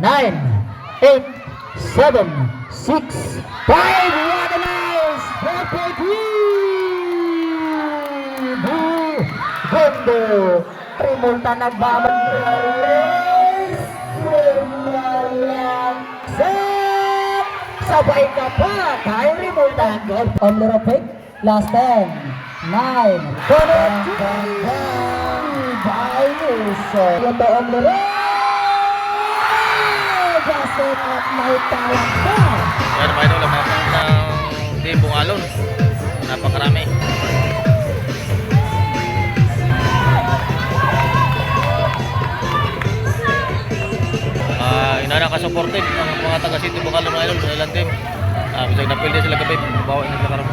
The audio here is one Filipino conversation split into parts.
9, 8, 7, 6, 5, Watermelons, 4.3! Gondo! Remonta nagbaman Sabay ka pa! Tayo remonta ang goal. On the ropic, last 10, 9, 4, 3, 2, 1, set at mahitawan pa. Yan mga idol, napakang ng libong alon. Napakarami. Ah, uh, inana ka supported ng mga taga City Bacalon mga idol, ilang team. Uh, bisag napilde sila kapit, bawa na sila karoon.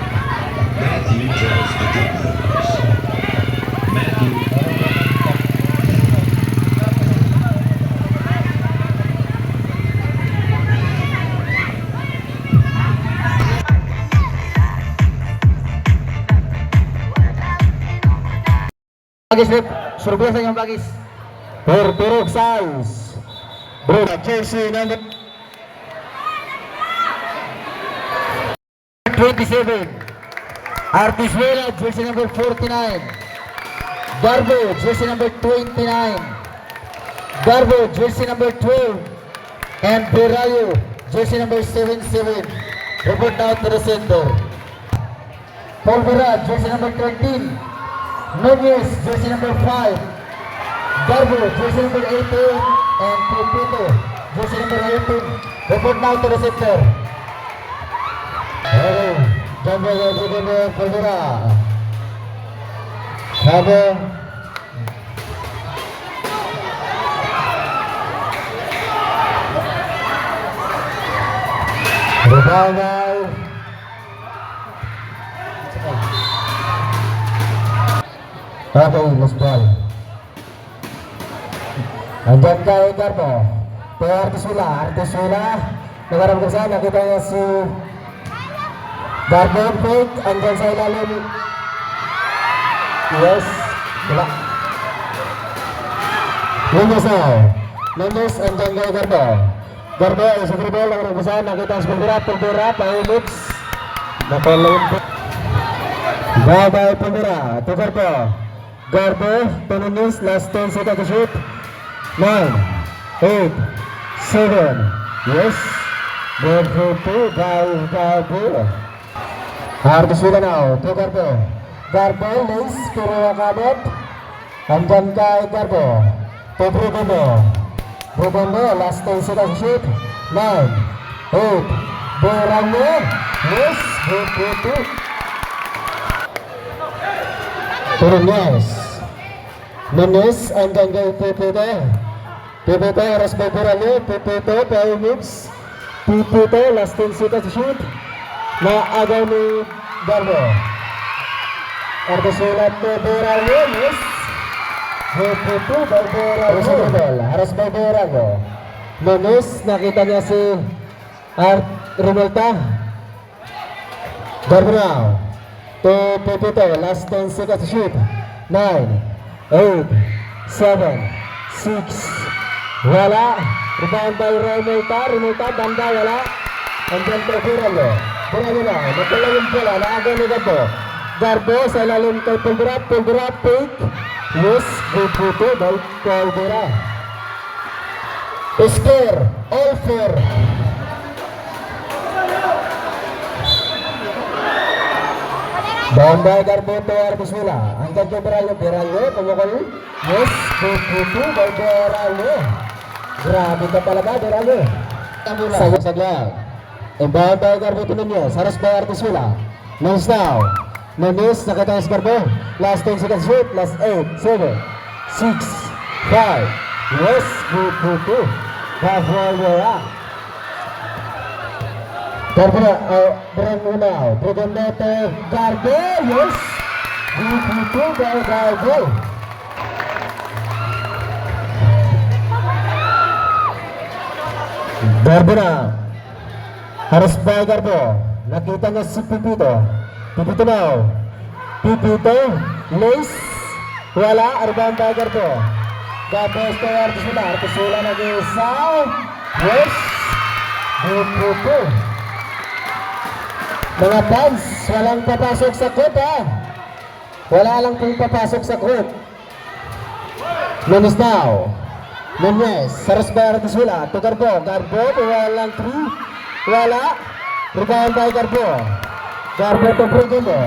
Bagis, Rip. Surpresa yung bagis. Perturok size. Bro, jersey number 27. Artisuela, jersey number 49. Garbo, jersey number 29. Garbo, jersey number 12. And Berayo, jersey number 77. Report now to the center. Polvera, jersey number 13. Nunez, jersey number 5. Garbo, jersey number 18. And Pupito, jersey number 18. Report now to the center. Okay. Jumbo, Jumbo, Jumbo, Polvera. Garbo. Rebound now. Okay, last ball. Andyan kay Garbo. Kay Artisula. Artisula. Nagarap ka saan. Nakita niya si Garbo. Fake. Andyan sa ilalim. Yes. Wala. Lunes na. Lunes. Andyan kay Garbo. Garbo. Sa free ball. Nagarap ka saan. Nakita si Pulvera. Pulvera. Pahilix. Napalayin po. Bye-bye Pulvera. To Garbo. Garbo. Tununis. Last 10 seconds to shoot. nine, eight, seven, yes, Garbo po, Garbo, Garbo. Hardos sila now, to Garbo. Garbo, Lace, Kuruwa Kabot. Andyan kay Garbo. To Brugondo. Brugondo, last 10 seconds to shoot. Nine, eight, Boramo, yes, Garbo po. Turunyas. Nunes, andyan kay Pipito. Pipito, oras by Boralo. Pipito, power moves. Pipito, last 10 seconds to shoot. Na agaw ni Garbo. Ardesulat ni Boralo, yes. Pipito, by Boralo. Haras by Boralo. Nunes, nakita niya si Art Revolta. Garbo now. To Pipito, last 10 seconds to shoot. 9, 8, 7, 6, wala. Rebound by Remulta, Remulta, banda, wala. Andyan kay Buralo. Buralo na, matala yung bola, naaga ni Garbo. Garbo sa ilalim kay Pulvera, Pulvera, pick. Yes, good puto by Pulvera. Score, all four. Bombay Garbuto Arbusula. Hanggang kay Beralyo. Beralyo, tumukol. Yes, by Beralyo. Grabe ka talaga, Beralyo. Sagot sa glag. E Bombay Garbuto Nunez. Haras by Arbusula. Nons now. Nunez, nakita si Garbo. Last 10 seconds shoot. Last 8, 7, 6, 5. Yes, pupupu. Bafualwara. Garbo, uh, Bren Unao, Brigandete, Garbo, yes! Pupupu by Garbo. Garbo na. Haras by Garbo. Nakita niya si Pipito. Pipito now. Pipito, Lace, wala, Arban by Garbo. Tapos kay Artisula. Artisula nag-isa. Yes. Bukupo. Mga fans, walang papasok sa court ha. Wala lang pong papasok sa court. Nunes now. Nunes, Saras by Artisula. To Garbo. Garbo, walang three. Wala. Rebound by Garbo. Garbo to Pregundo.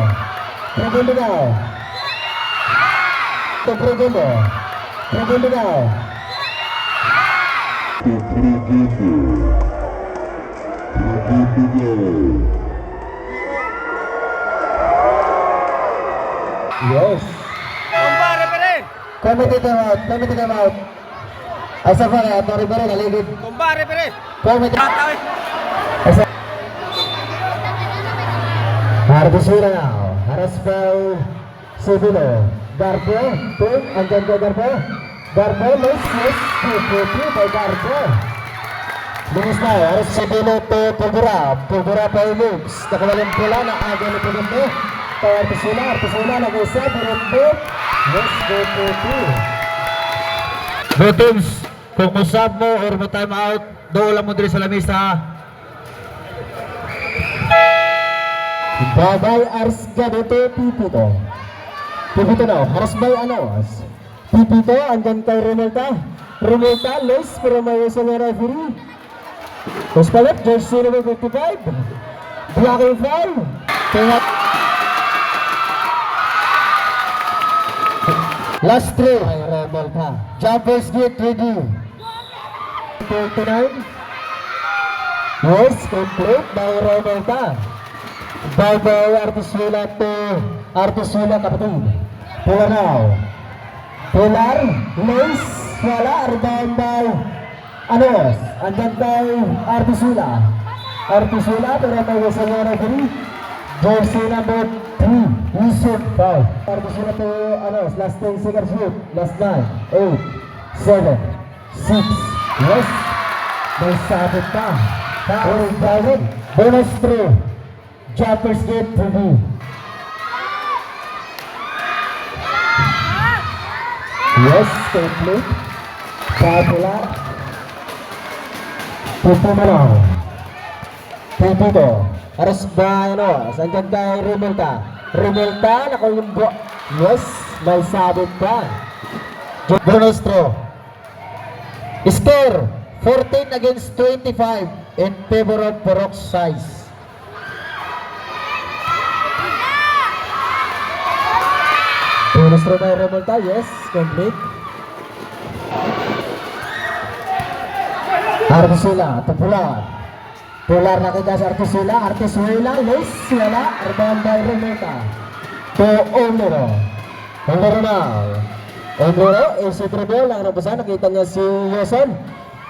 Pregundo now. To Pregundo. Pregundo now. Yes. Kumpare, pere! Committee come out. Committee come out. Asa pa na, Tori Baro, naligid. Kumpare, pere! Committee. Eh! Asa. Arbusura now. Haras by Sibilo. Garbo. Ping. Andyan ka Garbo. Garbo. Miss. Miss. Puputi by Garbo. Lumis na. Haras Sibilo to Pulbura. Pulbura pa yung moves. Nakawalang pula na aga ni Pulumbo. Kay Arbusura. Arbusura nag-isa. Pulumbo. Yes. Puputi. No teams, kung usap mo or mo time out, doon lang mo diri sa lamisa. Babay Ars Ganito Pipito. Pipito na, haras by ano? Pipito, andyan kay Romelta. Romelta, Luis, pero may isa na referee. Tapos palit, jersey number 55. Blocking foul. Kaya... Last three. Ay, Romelta. Jumpers get ready. 49. Yes, complete by Romelta. Bye-bye, Artisula to Artisula kapatid. Pilar now. Pilar, Lace, wala, rebound by Anos. Andyan kay Artisula. Artisula, pero may wasa na referee. Jersey number 3, Yusuf Foul. Artisula to Anos, last 10 seconds shoot. Last 9, 8, 7, 6, yes. May sabit pa. Foul, David. Bonus 3. Jumpers get to me. Yes, complete. Popular. Pupo Manaw. Pipito. Aras ba, ano, sandyan kay Rimelta. Rimelta, nakulimbo. Yes, may sabit pa. Bonostro. Score, 14 against 25 in favor of Porok size. Bonus throw by Remonta, yes, complete. Artisula, to Pular. Pular nakita sa Artisula, Artisula, yes, wala, rebound by Remonta. To Omero. Omero now. Omero, is it rebel, ang nabasan, nakita niya si Yoson.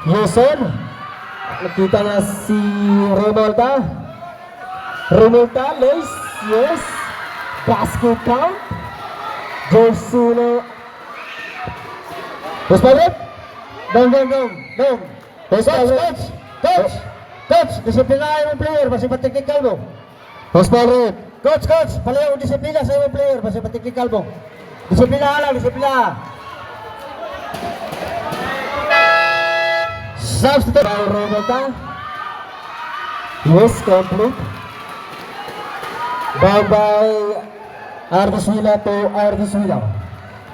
Yoson, nakita niya si Remonta. Remonta, yes, yes. Basket count. Terus balik. Dong, dong, dong, dong. Coach, coach, coach, coach, disiplinahin mo player, basi patikikal mo. Terus balik. Coach, coach, palayaw disiplina sa imong player, basi patikikal mo. Disiplina lang, disiplina. Substitute. Roberta. Yes, complete. Bye-bye. Artesula to Artesula.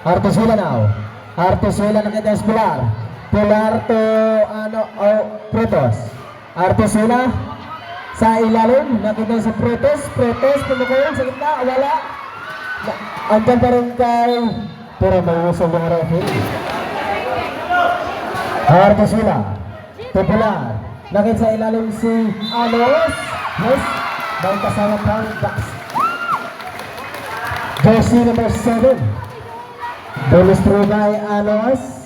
Artesula now. Artesula nakita sa Pilar. Pilar to ano, oh, Protos. Artesula sa ilalim. Nakita sa Protos. Protos pumukulang sa gitna. Wala. Andyan pa rin kay pero may uso ng referee. Pilar. Nakita sa ilalim si Alos. Yes. May kasama pang box. Jersey number 7. Bonus throw by Alos.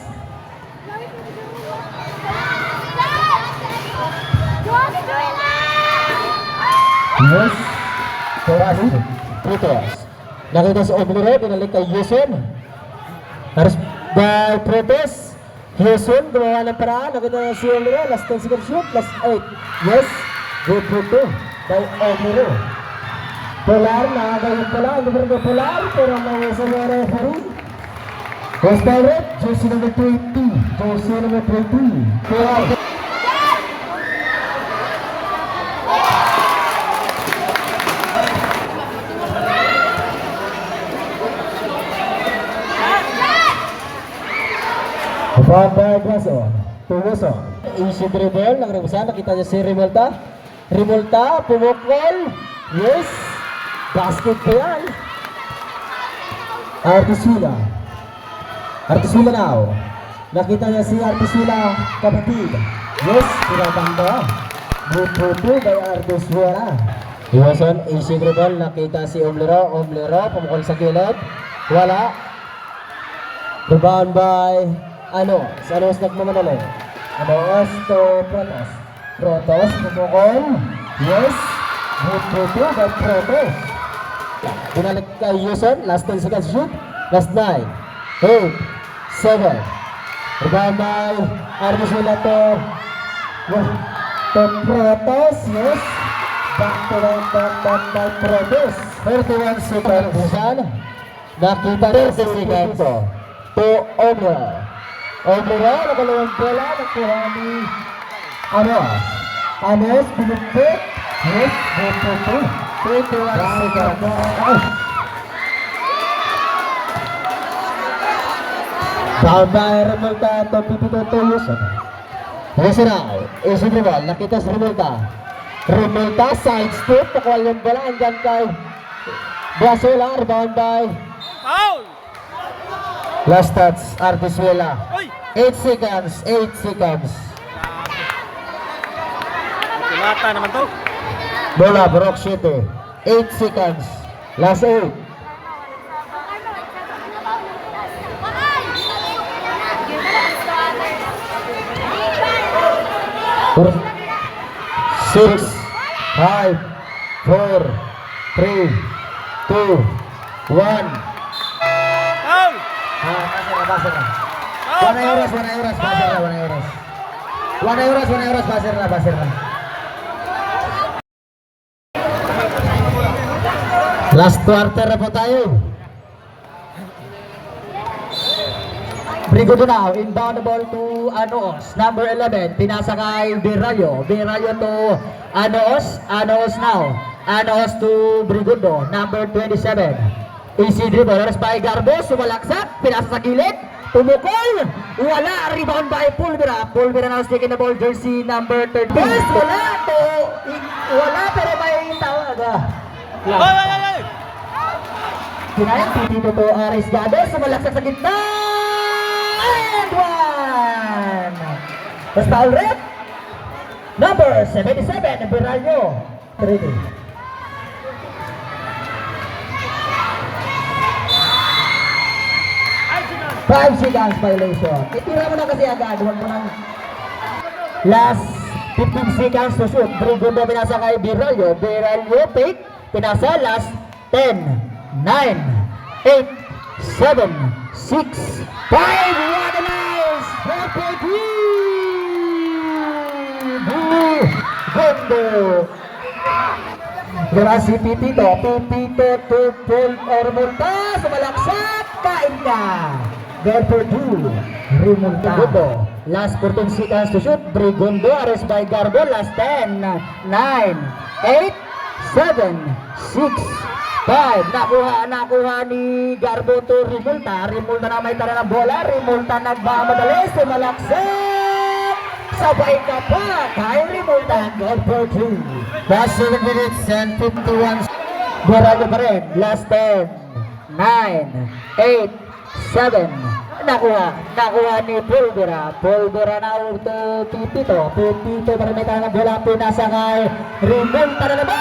Yes. Torasi. Pretos. Nakita sa Oblero, binalik kay Yuson. Harus by Pretos. Yuson, gumawa ng paraan. Nakita na si Oblero, last 10 second shoot, last 8. Yes. Good for by Oblero. Polar, nakagayon pala. Ano ba rin Polar? Pero may isa na referee. First direct, jersey number 20. Jersey number 20. Kaya, Papa Braso, Tumoso. Easy dribble, nagrebusan, nakita niya si Rimulta. Rimulta, pumukol. Yes. Basket pa yan. Artisula. Artisula now. Nakita niya si Artisula kapatid. Yes, pinatanda. Bututu by Artisula. Iwasan, easy dribble, nakita si Omlero. Omlero, pumukol sa gilid. Wala. Rebound by ano? Sa Anos nagmamadali. Anos to Protos. Protos, pumukol. Yes. Bututu by Protos. Binalik kay Yuson. Last 10 seconds shoot. Last 9. 8. 7. Rebound by Armisula to to Protos. Yes. Back to the back, back by Protos. 31 seconds. Nakita rin si Siganto. To Omra. Omra, nakalawang bola. Nakuha ni Anos. Anos, pinupit. Yes, bututu. 21 seconds. Ah. Down by Remulta to Pipito to Yuson. Yes now, Isin Rival, nakita si Remulta. Remulta, side step, nakuha yung bola, andyan kay Brasola, rebound by Foul! Last touch, Artisuela. Oy! 8 seconds, 8 seconds. Kulata naman to. Bola, Brock City. 8 seconds. Last 8. Four, six, five, four, three, two, one. Foul! Ah, basa na, basa na. Foul! One euros, one euros, basa na, one euros. One euros, one euros, basa na. Last quarter na po tayo. Brigodo now, inbound ball to Anos, number 11, pinasa kay Birayo, Birayo to Anos, Anos now, Anos to Brigodo, number 27. Easy dribble, oras by Garbo, sumalaksak, pinasa sa gilid, tumukol, wala, rebound by Pulvera, Pulvera now taking the ball, jersey number 13. Yes, wala, to, wala, pero may tawag. ah. Oy, oy, oy, oy! Kinayang dito to Aris Gado, sumalaksak sa gitna! And one! Tapos foul rep. Number 77, Beralyo. Trinity. Five seconds violation. Itira mo na kasi agad. Huwag mo nang... Last 15 seconds to shoot. Brigundo pinasa kay Beralyo. Beralyo pick. Pinasa last 10, 9, 8, 7, 6, 5, what a nice! Perfect Gondo! Diba si Pipito? Pipito to pull or multa. Sumalaksak! Kain ka! Therefore, two. Remunta. Gondo. Last 14 seconds to shoot. Brigundo. Arrest by Garbo. Last 10, 9, 8, 7, 6, 5. Nakuha, nakuha ni Garbo to Rimulta. Rimulta na may tala ng bola. Rimulta nagmamadali. Sumalaksak! Sabay ka pa kay Rimulta. Garbo 2. Last 7 minutes and 51. Borado pa rin. Last 10, 9, 8, 7. Nakuha. Nakuha ni Pulvera. Pulvera na to Pipito. Pipito pa rin may tala ng bola. Pinasa kay Rimulta na naman.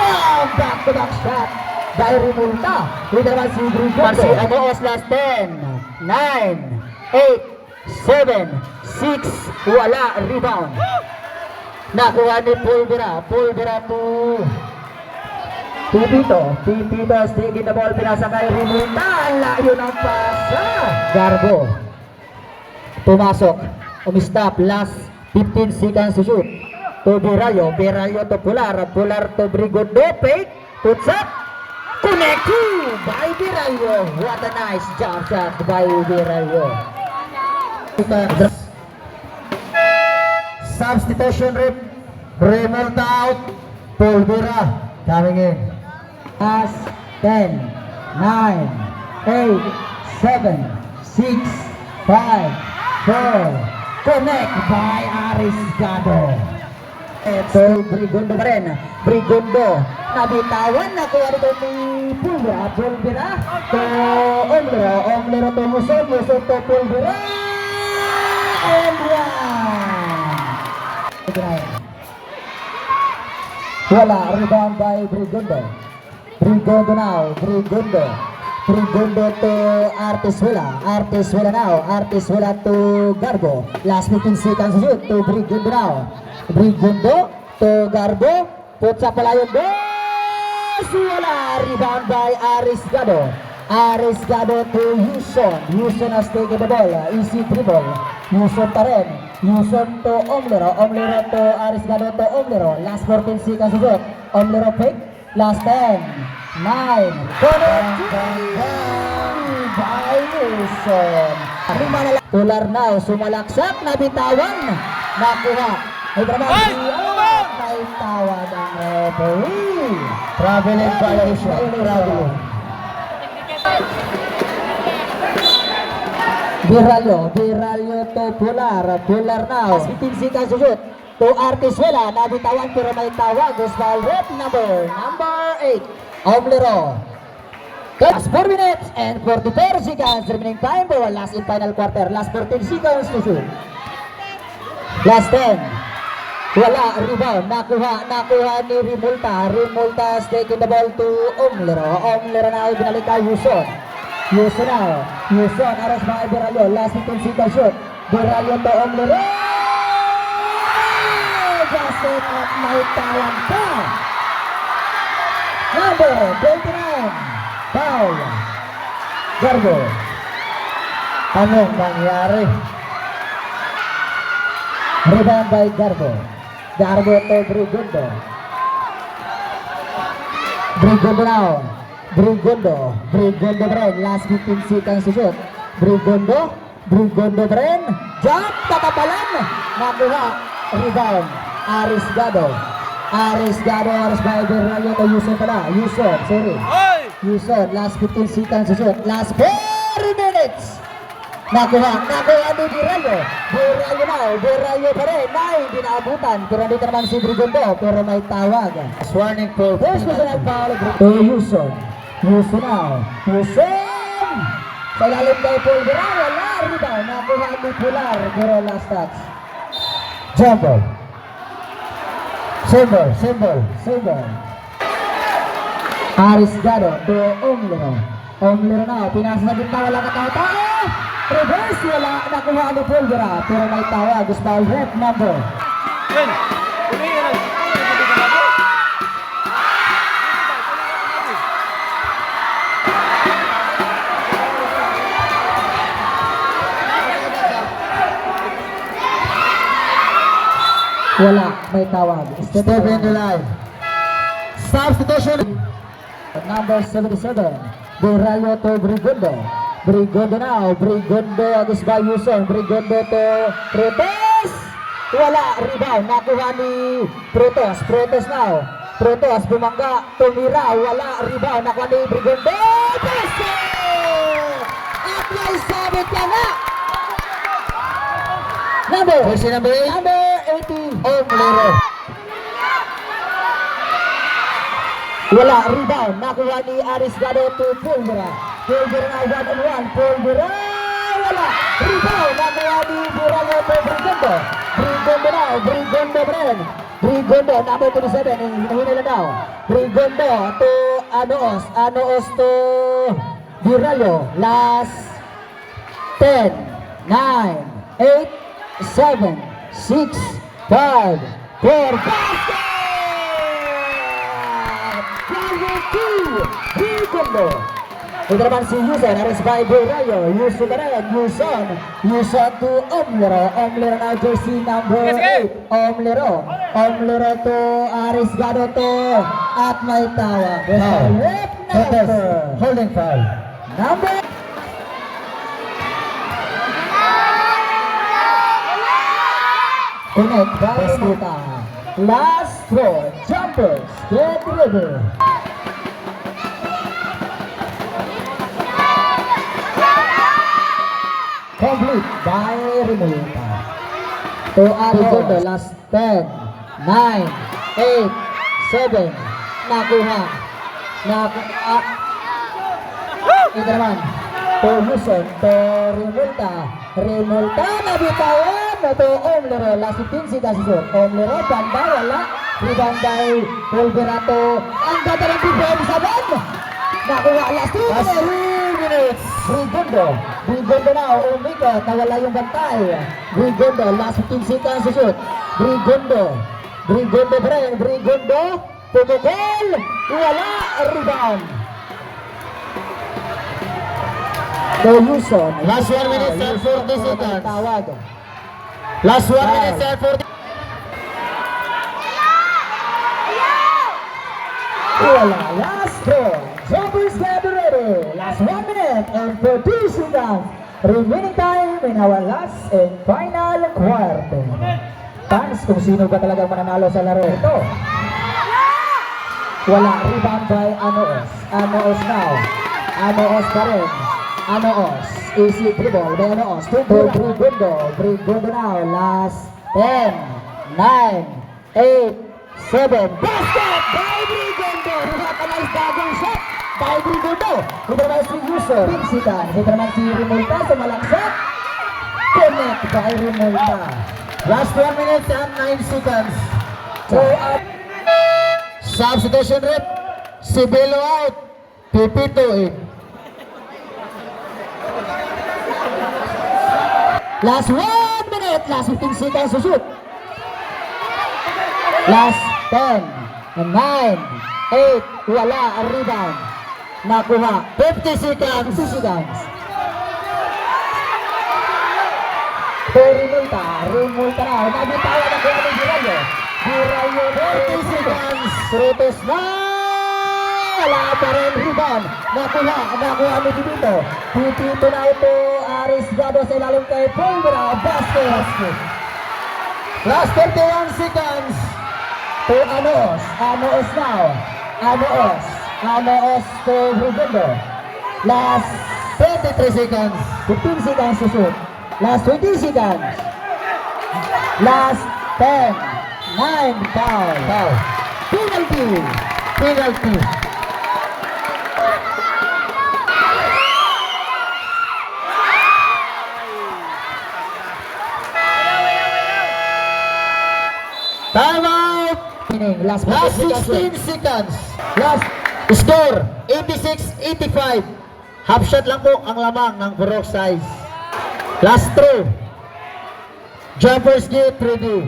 Oh, back to back shot by Rimulta. Dito naman si Grigondo. Si Amoos last 10, 9, 8, 7, 6, wala, rebound. Nakuha ni Pulvera. Pulvera to Pipito. Pipito taking the ball. Pinasa kay Rimulta. Ang layo ng pasa. Garbo. Pumasok. Umistop. Last 15 seconds to shoot. To Birayo. Birayo to Pular. Pular to Brigondo. Fake. Puts up. Two by Virayo. What a nice jump shot by Virayo. Substitution rep. Remote out. Pulvera coming in. Pass 10, 9, 8, 7, 6, 5, 4. Connect by Arisgado. Ito, Brigondo pa rin. Brigondo. Nabitawan na kuha nito ni Pulvera. Pulvera to Omlero. Omlero to Muson. Muson to Pulvera. And one. Wala, rebound by Brigondo. Brigondo now, Brigondo. Brigondo to Artiswela. Artiswela now, Artiswela to Garbo. Last 15 seconds to shoot to Brigondo now. Brigondo to Garbo. Puts up palayon dos! Wala, rebound by Arisgado. Arisgado to Yuson. Yuson has taken the ball. Easy dribble. Yuson pa rin. Yuson to Omlero. Omlero to Arisgado to Omlero. Last 14 seconds to shoot. Omlero pick. Last 10. 9. Connected by Yuson. Lima na lang. Tular now. Sumalaksak. Nabitawan. Nakuha. Ay! May tawad ang referee. Traveling violation. Traveling. Biralyo, Biralyo to Pular, Pular now. 15 seconds to shoot. To Artiswela, nabitawan pero may tawag. Foul rep number, number 8. Omlero. Plus 4 minutes and 44 seconds remaining time for last in final quarter. Last 14 seconds to shoot. Last 10. Wala, rebound. Nakuha, nakuha ni Rimulta. Rimulta taken the ball to Omlero. Omlero na binalik kay Yuson. Yuson now. Yuson, aras mga Beralyo. Last 15 seconds shoot. Beralyo to Omlero. It at may tawag pa. Number 29. Foul. Garbo. Anong nangyari? Rebound by Garbo. Garbo to Brigondo. Brigondo now. Brigondo. Brigondo Bren. Last 15 seconds to shoot. Brigondo. Brigondo Bren. Jump. Tatapalan. Nakuha. Rebound. Arisgado. Arisgado. Aris by Berrayo to Yuson pala. Yuson. Sorry. Yuson. Last 15 seconds shoot. Last 4 minutes. Nakuha, nakuha ni Birayo. Birayo na, Birayo pa rin. Nay, dinaabutan. Pero dito naman si Brigondo, pero may tawag. Warning for First personal foul to Yuson. Yuson now. Yuson! Sa ilalim kay Paul Birayo, wala rebound. Nakuha ni Pular, pero last touch. Jumbo. Symbol, symbol, symbol. Aris Gado to Omlero. Omlero na, pinasa na gitna, wala ka tao-tao. Reverse, wala nakuha ni Pulvera. Pero may tawag, foul rep number. Yan! Ang... Wala, may tawag. Step in the line. Substitution. Number 77, Borrallo to Brigondo. Brigondo now, Brigondo against by Yuson. Brigondo to Protes. Wala, rebound. Nakuha ni Protos. Protos now. Protos, bumangga. Tumira, wala, rebound. Nakuha ni Brigondo. Pese! At may sabit ka na! Number, number 8. 18, Omlero. Wala, rebound. Nakuha ni Aris Gado to Pulvera. Pulvera na one on one. Pulvera! Wala! Rebound. Nakuha ni Burago to Brigondo. Brigondo na. Brigondo Bren. Brigondo, number 27. Hinahinay lang daw. Brigondo to Anoos. Anoos to Buralo. Last 10, 9, 8, 7, 6, 5, 4, basket! Number 2, Rigondo. Ito naman si Yuson, aris by Burayo. Yuson na rin, Yuson. Yuson to Omlero. Omlero na jersey number Sige, sige. 8. Omlero. Omlero to Aris Gado to at may tawag. Foul. Rep Cortez, holding foul. Number Connect by Remuta. Last four jumpers. Get ready. Complete by Remuta. To the last 10, 9, 8, 7, nakuha. Naku ah, ito naman. To Luzon, to Remulta. Remulta, nabitawan. To Omlero, last 15 si Dasisot. Omlero, banda, wala. Rebound by Pulverato. Ang ganda ng defense sa ban. Nakuha, last 2 minutes. Rigondo. Rigondo na, umikot. Nawala yung bantay. Rigondo, last 15 seconds to shoot. Rigondo. Rigondo pa rin. Rigondo. Pumukol. Wala. Rebound. The Luzon. Last one minute and 40 Luzon, seconds. Tawag. Last 1 Foul. minute and 40. Wala. Last four. Jumpers ready. Last one minute and 40 seconds. Remaining time in our last and final quarter. Fans, kung sino ba talagang mananalo sa laro ito. Wala. Rebound by Anoos. Anoos now. Anoos pa rin. Anoos. Easy dribble by Anoos. To Brigondo. Brigondo now. Last 10, 9, 8, 7. Basket by Brigondo. Recognize double shot by Brigondo. Ito naman si Yuso. Pinsitan. Ito naman si. Connect by Rimulta. Last 1 minute and 9 seconds. So, uh, Substitution rep. Si Belo out. Pipito in. Last one minute, last 15 seconds to shoot. Last 10, 9, 8, wala, ang rebound. Nakuha, 50 seconds. 50 seconds. To Rimulta, Rimulta na, nabitawa na kung anong Girayo. Girayo, 30 seconds. Frutos na! Wala pa rin rebound. Nakuha, nakuha ni Pipito. Pipito na ito, Arisgado sa ilalim kay Pulvera. Basket. Last 31 seconds. To Anoos. Anoos now. Anoos. Anoos to Rigondo. Last 23 seconds. 15 seconds to shoot. Last 20 seconds. Last 10, 9, foul. Foul. Penalty. Penalty. Last Last 15 16 seconds. Last Score 86-85. Half shot lang po ang lamang ng Burok size. Last throw. Jumpers get ready.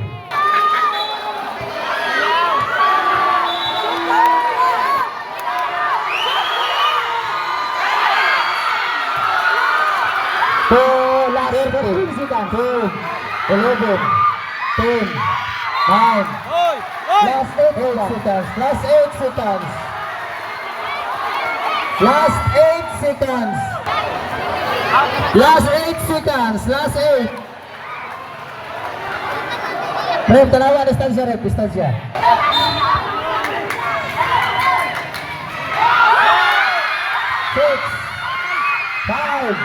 to last 15 seconds. 2, 11, 10, 9, Oy! Oy! Last 8 seconds. Last 8 seconds. Last 8 seconds. Last 8 seconds. Last 8. Rep, tanawa, distansya, rep, distansya. Six, five,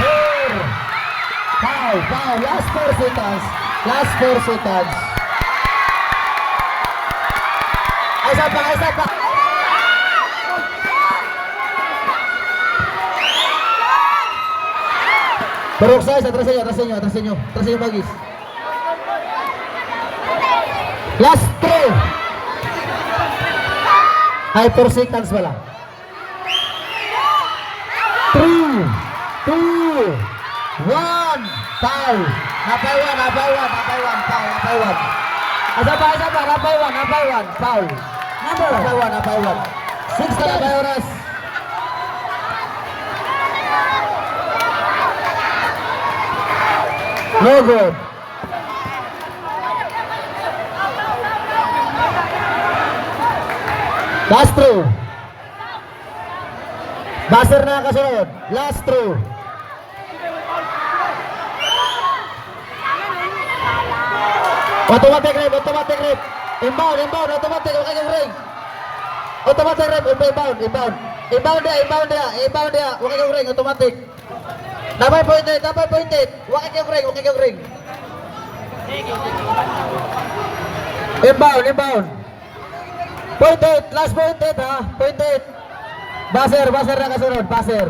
four, five, five. Last four seconds. Last four seconds. Isa pa, isa pa. Turok size, atras inyo, atras inyo, atras inyo, atras inyo bagis. Last three. Ay, 4 seconds wala. 3, 2, 1, foul. Napay 1, napay 1, napay 1, foul, napay 1. Asa pa, asa pa, napay 1, napay 1, foul. Napay 1, napay 1. 6 na napay oras. No good. Last throw. Buzzer na kasunod. Last throw. Automatic rep, automatic rep. Inbound, inbound, automatic, okay yung ring. Automatic rep, inbound, inbound. Inbound dia, inbound dia, inbound dia, okay yung ring, automatic. Dapat pointed, dapat pointed. Wakit yung ring, wakit yung ring. Inbound, inbound. Pointed, last pointed ha, pointed. Buzzer, buzzer na kasunod, buzzer.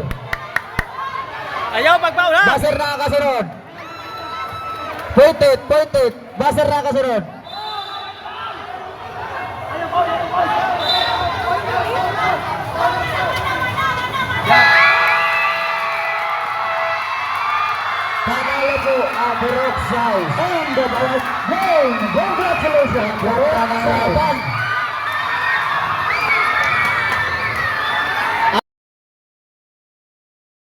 Ayaw pagpaul ha! Buzzer na kasunod. Pointed, pointed. Buzzer na kasunod. Burok Size. And the Game. Congratulations. Size.